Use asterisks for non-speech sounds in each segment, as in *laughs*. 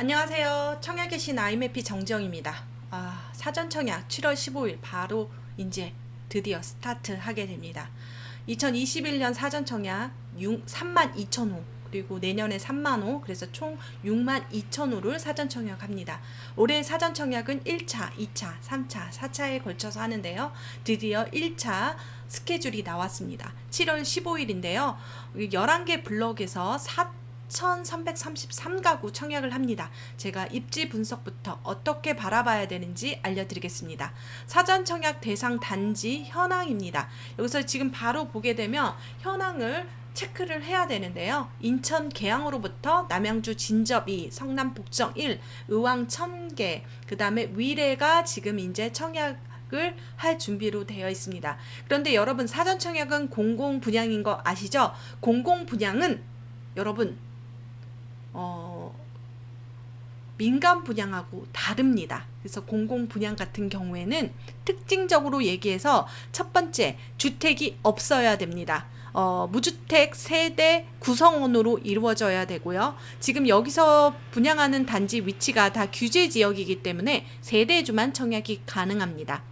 안녕하세요. 청약의 신 아이메피 정지영입니다. 아, 사전 청약 7월 15일 바로 이제 드디어 스타트 하게 됩니다. 2021년 사전 청약 3만 2천 호 그리고 내년에 3만 호 그래서 총 6만 2천 호를 사전 청약합니다. 올해 사전 청약은 1차, 2차, 3차, 4차에 걸쳐서 하는데요. 드디어 1차 스케줄이 나왔습니다. 7월 15일인데요. 11개 블럭에서 4 1333가구 청약을 합니다. 제가 입지 분석부터 어떻게 바라봐야 되는지 알려드리겠습니다. 사전 청약 대상 단지 현황입니다. 여기서 지금 바로 보게 되면 현황을 체크를 해야 되는데요. 인천 계양으로부터 남양주 진접 2, 성남 북정 1, 의왕 천개, 그 다음에 위례가 지금 이제 청약 을할 준비로 되어 있습니다. 그런데 여러분 사전 청약은 공공 분양인 거 아시죠? 공공 분양은 여러분 어, 민간 분양하고 다릅니다. 그래서 공공 분양 같은 경우에는 특징적으로 얘기해서 첫 번째 주택이 없어야 됩니다. 어, 무주택 세대 구성원으로 이루어져야 되고요. 지금 여기서 분양하는 단지 위치가 다 규제 지역이기 때문에 세대주만 청약이 가능합니다.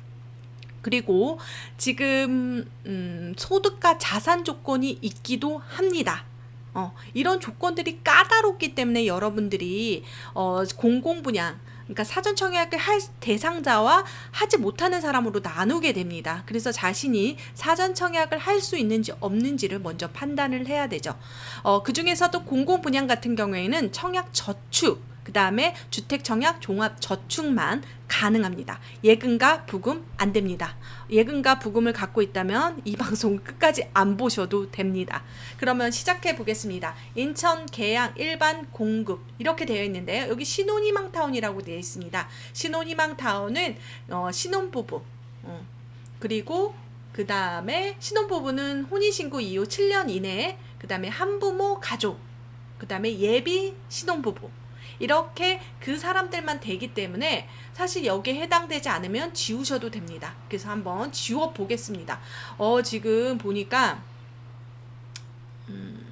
그리고 지금 음, 소득과 자산 조건이 있기도 합니다. 어, 이런 조건들이 까다롭기 때문에 여러분들이 어, 공공 분양 그러니까 사전 청약을 할 대상자와 하지 못하는 사람으로 나누게 됩니다. 그래서 자신이 사전 청약을 할 수 있는지 없는지를 먼저 판단을 해야 되죠. 어, 그 중에서도 공공 분양 같은 경우에는 청약 저축 그 다음에 주택 청약 종합 저축만 가능합니다. 예금과 부금 안 됩니다. 예금과 부금을 갖고 있다면 이 *laughs* 방송 끝까지 안 보셔도 됩니다. 그러면 시작해 보겠습니다. 인천 계양 일반 공급 이렇게 되어 있는데요. 여기 신혼희망 타운이라고 되어 있습니다. 신혼희망 타운은 어, 신혼부부 어, 그리고 그 다음에 신혼부부는 혼인신고 이후 7년 이내에 그 다음에 한부모 가족 그 다음에 예비 신혼부부 이렇게 그 사람들만 되기 때문에 사실 여기에 해당되지 않으면 지우셔도 됩니다. 그래서 한번 지워 보겠습니다. 어, 지금 보니까, 음,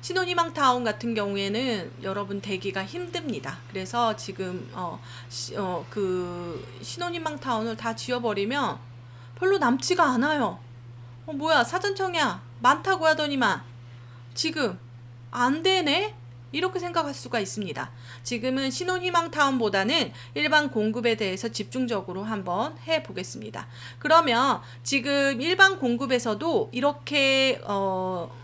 신혼희망 타운 같은 경우에는 여러분 되기가 힘듭니다. 그래서 지금 어, 시, 어, 그 신혼희망 타운을 다 지워버리면 별로 남지가 않아요. 어, 뭐야 사전청약 많다고 하더니만 지금 안 되네? 이렇게 생각할 수가 있습니다. 지금은 신혼희망 타운보다는 일반 공급에 대해서 집중적으로 한번 해 보겠습니다. 그러면 지금 일반 공급에서도 이렇게 어,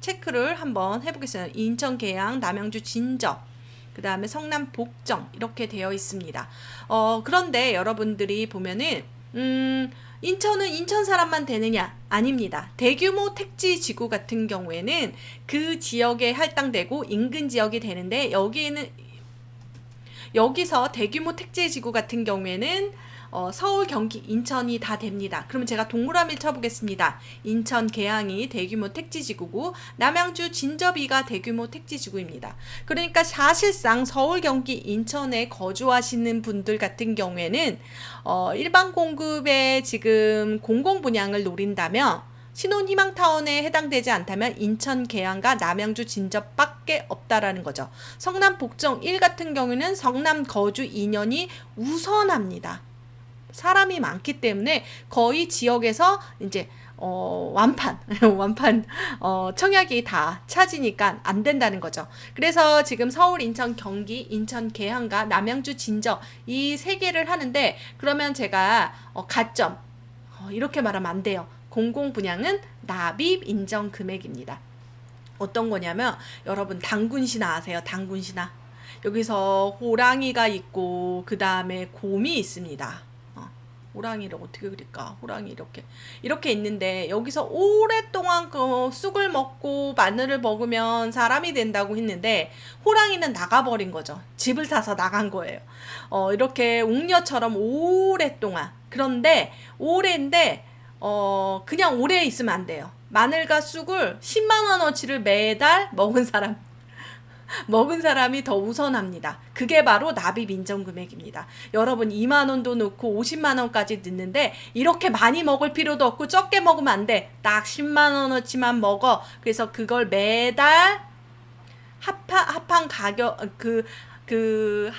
체크를 한번 해보겠습니다. 인천 계양, 남양주 진접, 그 다음에 성남 복정 이렇게 되어 있습니다. 어, 그런데 여러분들이 보면은 음, 인천은 인천 사람만 되느냐? 아닙니다. 대규모 택지 지구 같은 경우에는 그 지역에 할당되고 인근 지역이 되는데 여기에는 여기서 대규모 택지 지구 같은 경우에는 어, 서울, 경기, 인천이 다 됩니다. 그러면 제가 동그라미를 쳐보겠습니다. 인천, 계양이 대규모 택지지구고 남양주, 진접이가 대규모 택지지구입니다. 그러니까 사실상 서울, 경기, 인천에 거주하시는 분들 같은 경우에는 어, 일반 공급에 지금 공공 분양을 노린다면 신혼희망타운에 해당되지 않다면 인천 계양과 남양주 진접밖에 없다라는 거죠. 성남 복정 1 같은 경우는 성남 거주 2년이 우선합니다. 사람이 많기 때문에 거의 지역에서 이제 어, 완판, *laughs* 완판, 어, 청약이 다 차지니까 안 된다는 거죠. 그래서 지금 서울, 인천, 경기, 인천, 계양과 남양주, 진저 이 세 개를 하는데 그러면 제가 어, 가점, 어, 이렇게 말하면 안 돼요. 공공 분양은 납입 인정 금액입니다. 어떤 거냐면 여러분 당군신화 아세요? 당군신화. 여기서 호랑이가 있고 그 다음에 곰이 있습니다. 호랑이를 어떻게 그릴까? 호랑이 이렇게 이렇게 있는데 여기서 오랫동안 그 쑥을 먹고 마늘을 먹으면 사람이 된다고 했는데 호랑이는 나가버린 거죠. 집을 사서 나간 거예요. 어, 이렇게 웅녀처럼 오랫동안 그런데 오래인데 어, 그냥 오래 있으면 안 돼요. 마늘과 쑥을 10만 원어치를 매달 먹은 사람 *laughs* 먹은 사람이 더 우선합니다. 그게 바로 납입 인정 금액입니다. 여러분 2만 원도 넣고 50만 원까지 넣는데 이렇게 많이 먹을 필요도 없고 적게 먹으면 안 돼. 딱 10만 원어치만 먹어. 그래서 그걸 매달 합한 합한 가격 그그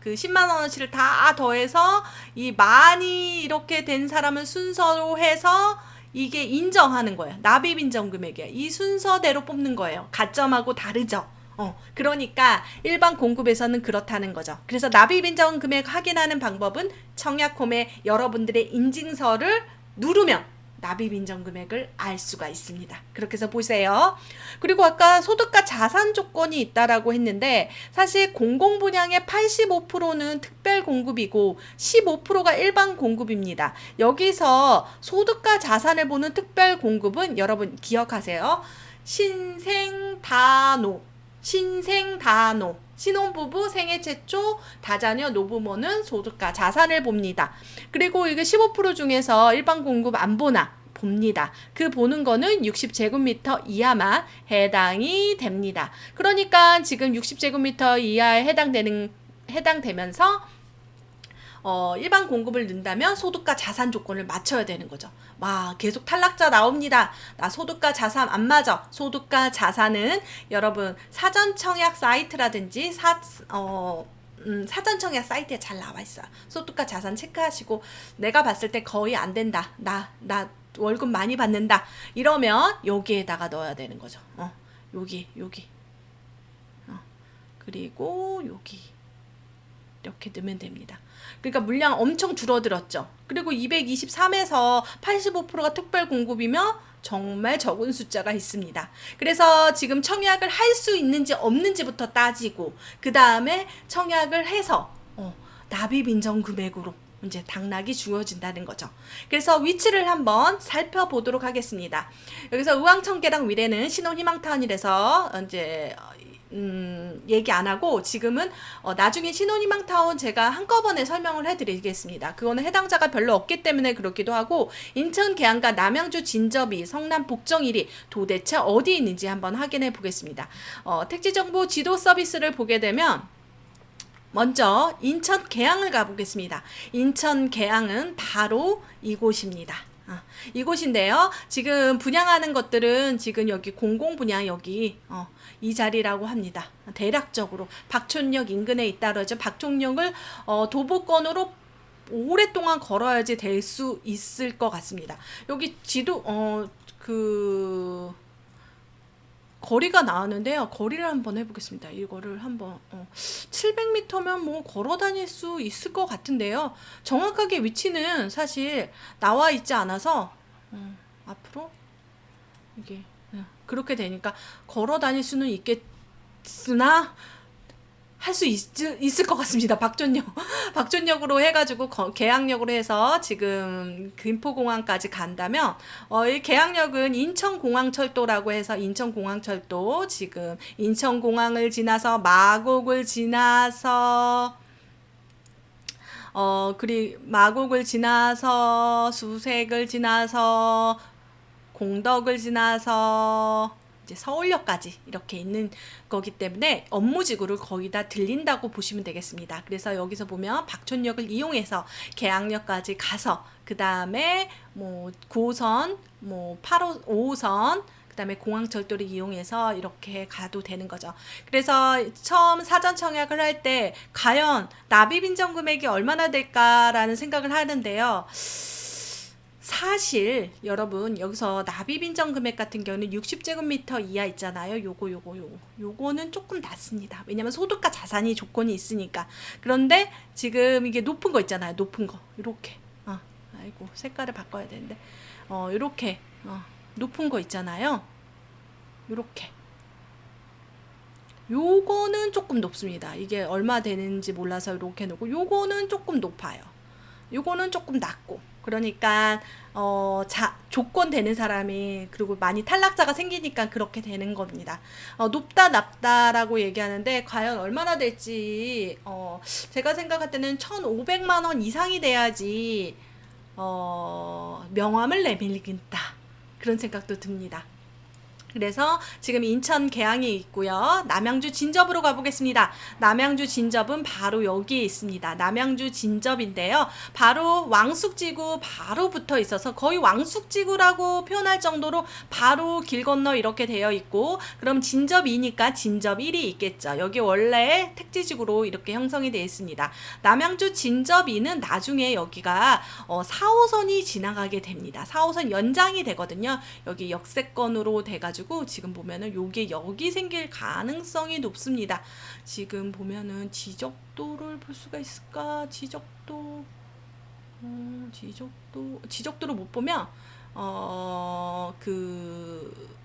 그 10만 원어치를 다 더해서 이 많이 이렇게 된 사람은 순서로 해서 이게 인정하는 거예요. 납입 인정 금액이야. 이 순서대로 뽑는 거예요. 가점하고 다르죠. 어, 그러니까 일반 공급에서는 그렇다는 거죠. 그래서 납입 인정 금액 확인하는 방법은 청약홈에 여러분들의 인증서를 누르면 납입 인정 금액을 알 수가 있습니다. 그렇게 해서 보세요. 그리고 아까 소득과 자산 조건이 있다라고 했는데 사실 공공 분양의 85%는 특별 공급이고 15%가 일반 공급입니다. 여기서 소득과 자산을 보는 특별 공급은 여러분 기억하세요. 신생 다노 신생다노 신혼부부 생애 최초 다자녀 노부모는 소득과 자산을 봅니다. 그리고 이게 15% 중에서 일반 공급 안 보나 봅니다. 그 보는 거는 60제곱미터 이하만 해당이 됩니다. 그러니까 지금 60제곱미터 이하에 해당되는 해당되면서 어, 일반 공급을 넣는다면 소득과 자산 조건을 맞춰야 되는 거죠. 와, 계속 탈락자 나옵니다. 나 소득과 자산 안 맞아. 소득과 자산은 여러분 사전 청약 사이트라든지 사, 어, 음, 사전 청약 사이트에 잘 나와 있어요. 소득과 자산 체크하시고 내가 봤을 때 거의 안 된다. 나, 나 월급 많이 받는다. 이러면 여기에다가 넣어야 되는 거죠. 어, 여기, 여기. 어, 그리고 여기. 이렇게 넣으면 됩니다. 그러니까 물량 엄청 줄어들었죠. 그리고 223에서 85%가 특별 공급이며 정말 적은 숫자가 있습니다. 그래서 지금 청약을 할 수 있는지 없는지부터 따지고 그 다음에 청약을 해서 어, 납입 인정 금액으로 이제 당락이 주어진다는 거죠. 그래서 위치를 한번 살펴보도록 하겠습니다. 여기서 의왕청계랑 위례는 신혼희망타운이라서 이제 음, 얘기 안 하고 지금은 어, 나중에 신혼희망 타운 제가 한꺼번에 설명을 해드리겠습니다. 그거는 해당자가 별로 없기 때문에 그렇기도 하고 인천 계양과 남양주 진접이 성남 복정일이 도대체 어디 있는지 한번 확인해 보겠습니다. 어, 택지 정보 지도 서비스를 보게 되면 먼저 인천 계양을 가보겠습니다. 인천 계양은 바로 이곳입니다. 아, 이곳인데요. 지금 분양하는 것들은 지금 여기 공공 분양 여기 어, 이 자리라고 합니다. 대략적으로 박촌역 인근에 있다 그러죠. 박촌역을 어, 도보권으로 오랫동안 걸어야지 될 수 있을 것 같습니다. 여기 지도 어 그 거리가 나왔는데요. 거리를 한번 해보겠습니다. 이거를 한번 어, 700m면 뭐 걸어 다닐 수 있을 것 같은데요. 정확하게 위치는 사실 나와 있지 않아서 어, 앞으로 이게 어, 그렇게 되니까 걸어 다닐 수는 있겠으나 할 수 있을 것 같습니다. 박존역 *laughs* 박존역으로 해가지고 거, 계양역으로 해서 지금 김포공항까지 간다면 어, 이 계양역은 인천공항철도라고 해서 인천공항철도 지금 인천공항을 지나서 마곡을 지나서 어 그리 마곡을 지나서 수색을 지나서 공덕을 지나서 이제 서울역까지 이렇게 있는 거기 때문에 업무지구를 거의 다 들린다고 보시면 되겠습니다. 그래서 여기서 보면 박촌역을 이용해서 계양역까지 가서 그 다음에 뭐 9호선, 뭐 8호, 5호선 그다음에 공항철도를 이용해서 이렇게 가도 되는 거죠. 그래서 처음 사전 청약을 할 때 과연 납입 인정 금액이 얼마나 될까라는 생각을 하는데요. 사실 여러분 여기서 납입 인정 금액 같은 경우는 60제곱미터 이하 있잖아요. 요거 요거 요거. 요거는 조금 낮습니다. 왜냐면 소득과 자산이 조건이 있으니까. 그런데 지금 이게 높은 거 있잖아요. 높은 거. 이렇게. 어, 아이고 색깔을 바꿔야 되는데. 어, 이렇게 어, 높은 거 있잖아요. 이렇게. 요거는 조금 높습니다. 이게 얼마 되는지 몰라서 이렇게 놓고 요거는 조금 높아요. 요거는 조금 낮고 그러니까 어, 자, 조건 되는 사람이 그리고 많이 탈락자가 생기니까 그렇게 되는 겁니다. 어, 높다 낮다라고 얘기하는데 과연 얼마나 될지 어, 제가 생각할 때는 1,500만 원 이상이 돼야지 어, 명함을 내밀긴다 그런 생각도 듭니다. 그래서 지금 인천 계양에 있고요. 남양주 진접으로 가보겠습니다. 남양주 진접은 바로 여기에 있습니다. 남양주 진접인데요. 바로 왕숙지구 바로 붙어 있어서 거의 왕숙지구라고 표현할 정도로 바로 길 건너 이렇게 되어 있고 그럼 진접이니까 진접 1이 있겠죠. 여기 원래 택지지구로 이렇게 형성이 되어 있습니다. 남양주 진접 2는 나중에 여기가 어, 4호선이 지나가게 됩니다. 4호선 연장이 되거든요. 여기 역세권으로 돼가지고 지금 보면은 요게 여기 생길 가능성이 높습니다. 지금 보면은 지적도를 볼 수가 있을까? 지적도, 어, 지적도, 지적도를 못 보면 어, 그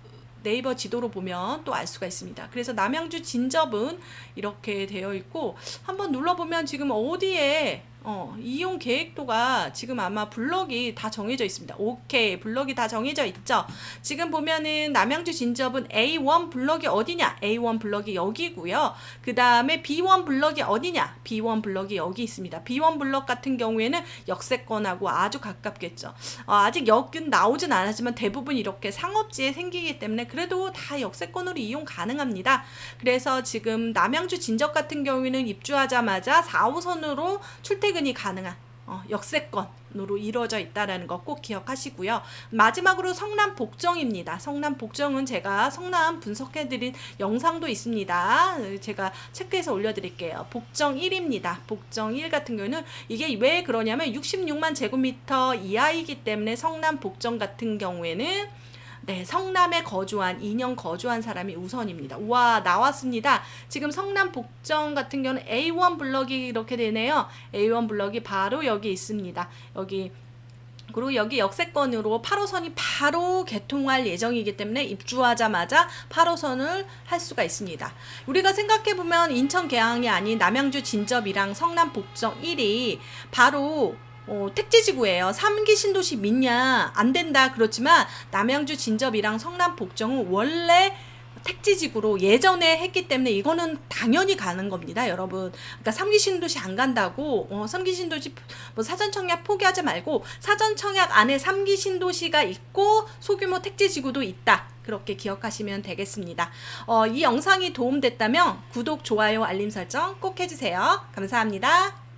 네이버 지도로 보면 또 알 수가 있습니다. 그래서 남양주 진접은 이렇게 되어 있고 한번 눌러보면 지금 어디에 어, 이용 계획도가 지금 아마 블럭이 다 정해져 있습니다. 오케이. 블럭이 다 정해져 있죠. 지금 보면은 남양주 진접은 A1 블럭이 어디냐? A1 블럭이 여기고요. 그 다음에 B1 블럭이 어디냐? B1 블럭이 여기 있습니다. B1 블럭 같은 경우에는 역세권하고 아주 가깝겠죠. 어, 아직 역은 나오진 않았지만 대부분 이렇게 상업지에 생기기 때문에 그래도 다 역세권으로 이용 가능합니다. 그래서 지금 남양주 진접 같은 경우에는 입주하자마자 4호선으로 출퇴 근이 가능한 어, 역세권으로 이루어져 있다라는 거 꼭 기억하시고요. 마지막으로 성남 복정입니다. 성남 복정은 제가 성남 분석해드린 영상도 있습니다. 제가 체크해서 올려드릴게요. 복정 1입니다. 복정 1 같은 경우는 이게 왜 그러냐면 66만 제곱미터 이하이기 때문에 성남 복정 같은 경우에는 네, 성남에 거주한 2년 거주한 사람이 우선입니다. 우와, 나왔습니다. 지금 성남 복정 같은 경우는 A1 블럭이 이렇게 되네요. A1 블럭이 바로 여기 있습니다. 여기 그리고 여기 역세권으로 8호선이 바로 개통할 예정이기 때문에 입주하자마자 8호선을 할 수가 있습니다. 우리가 생각해 보면 인천 계양이 아닌 남양주 진접이랑 성남 복정 1이 바로 어, 택지지구예요. 3기 신도시 믿냐? 안 된다. 그렇지만 남양주 진접이랑 성남 복정은 원래 택지지구로 예전에 했기 때문에 이거는 당연히 가는 겁니다, 여러분. 그러니까 3기 신도시 안 간다고 어, 3기 신도시 뭐 사전 청약 포기하지 말고 사전 청약 안에 3기 신도시가 있고 소규모 택지지구도 있다. 그렇게 기억하시면 되겠습니다. 어, 이 영상이 도움됐다면 구독, 좋아요, 알림 설정 꼭 해주세요. 감사합니다.